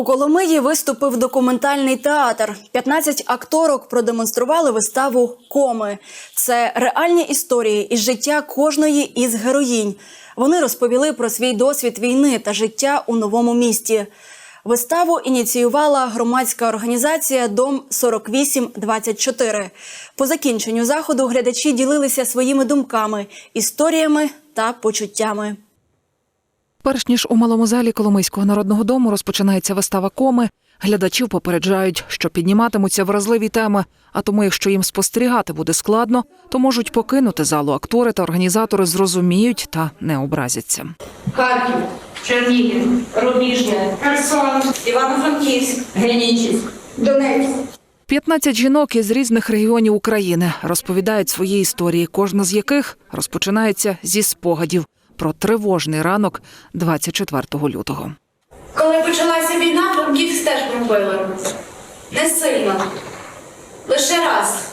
У Коломиї виступив документальний театр. 15 акторок продемонстрували виставу Коми. Це реальні історії із життя кожної із героїнь. Вони розповіли про свій досвід війни та життя у новому місті. Виставу ініціювала громадська організація Дом 4824. По закінченню заходу глядачі ділилися своїми думками, історіями та почуттями. Перш ніж у малому залі Коломийського народного дому розпочинається вистава коми, глядачів попереджають, що підніматимуться вразливі теми. А тому, якщо їм спостерігати буде складно, то можуть покинути залу. Актори та організатори зрозуміють та не образяться. Харків, Чернігів, Рубіжне, Херсон, Івано-Франківськ, Генічіськ, Донецьк. 15 жінок із різних регіонів України розповідають свої історії, кожна з яких розпочинається зі спогадів про тривожний ранок 24 лютого. Коли почалася війна, Франківськ теж бомбили. Не сильно. Лише раз.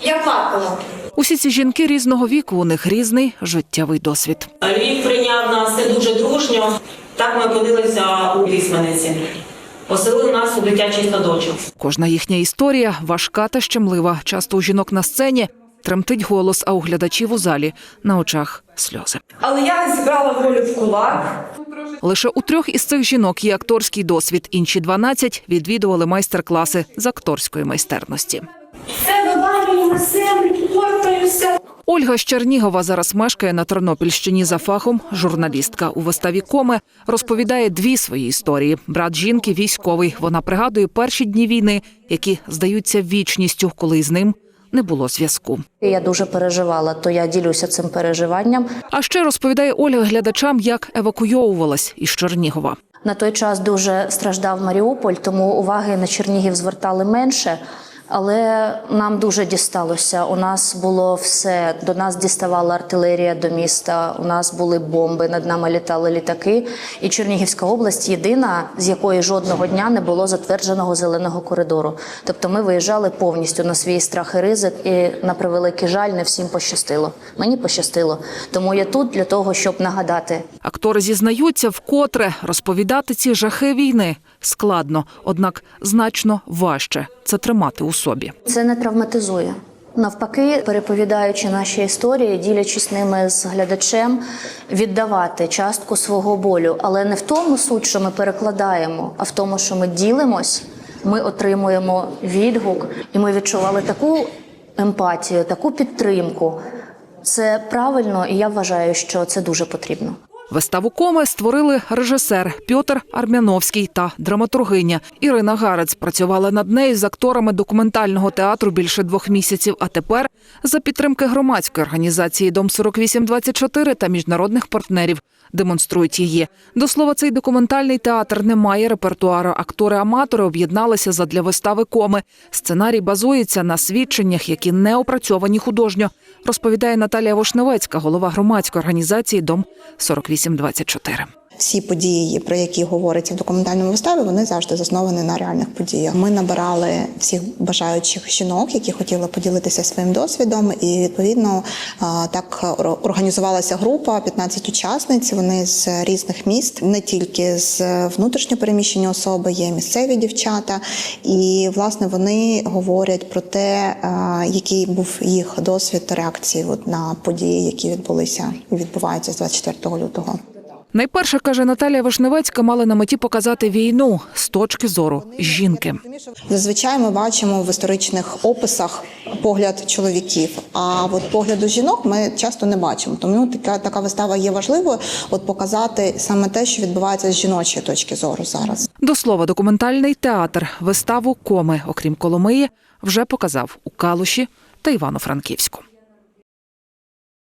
Я плакала. Усі ці жінки різного віку, у них різний життєвий досвід. Львів прийняв нас дуже дружньо. Так ми опинилися у Лісманиці. Поселили нас у дитячий садочок. Кожна їхня історія важка та щемлива. Часто у жінок на сцені тремтить голос, а у глядачів у залі на очах сльози. Але я зібрала волю в кулак. Лише у трьох із цих жінок є акторський досвід. Інші 12 відвідували майстер-класи з акторської майстерності. Це на землю, портаюся. Ольга з Чернігова зараз мешкає на Тернопільщині за фахом. Журналістка у виставі коми розповідає дві свої історії. Брат жінки військовий. Вона пригадує перші дні війни, які здаються вічністю, коли з ним не було зв'язку. Я дуже переживала, то я ділюся цим переживанням. А ще розповідає Оля глядачам, як евакуйовувалась із Чернігова. На той час дуже страждав Маріуполь, тому уваги на Чернігів звертали менше. Але нам дуже дісталося. У нас було все. До нас діставала артилерія до міста. У нас були бомби, над нами літали літаки. І Чернігівська область єдина, з якої жодного дня не було затвердженого зеленого коридору. Тобто ми виїжджали повністю на свій страх і ризик, і на превеликий жаль, не всім пощастило. Мені пощастило. Тому я тут для того, щоб нагадати Актори зізнаються, вкотре розповідати ці жахи війни складно, однак значно важче це тримати у собі. Це не травматизує. Навпаки, переповідаючи наші історії, ділячись ними з глядачем, віддавати частку свого болю, але не в тому суть, що ми перекладаємо, а в тому, що ми ділимось, ми отримуємо відгук, і ми відчували таку емпатію, таку підтримку. Це правильно, і я вважаю, що це дуже потрібно. Виставу коми створили режисер Пьотр Армяновський та драматургиня Ірина Гарець. Працювала над нею з акторами документального театру більше двох місяців. А тепер за підтримки громадської організації Дом 4824 та міжнародних партнерів демонструють її. До слова, цей документальний театр не має репертуару. Актори-аматори об'єдналися задля вистави коми. Сценарій базується на свідченнях, які не опрацьовані художньо. Розповідає Наталія Вошневецька, голова громадської організації Дом 4824. 8.24 всі події, про які говориться в документальному виставі, вони завжди засновані на реальних подіях. Ми набирали всіх бажаючих жінок, які хотіли поділитися своїм досвідом, і відповідно так організувалася група 15 учасниць. Вони з різних міст, не тільки з внутрішньопереміщені особи, є місцеві дівчата, і власне вони говорять про те, який був їх досвід реакції от на події, які відбулися і відбуваються з 24 лютого. Найперше каже Наталія Вишневецька, мали на меті показати війну з точки зору жінки. Зазвичай ми бачимо в історичних описах погляд чоловіків, а от погляду жінок ми часто не бачимо. Тому така така вистава є важливою, от показати саме те, що відбувається з жіночої точки зору зараз. До слова, документальний театр виставу коми, окрім Коломиї, вже показав у Калуші та Івано-Франківську.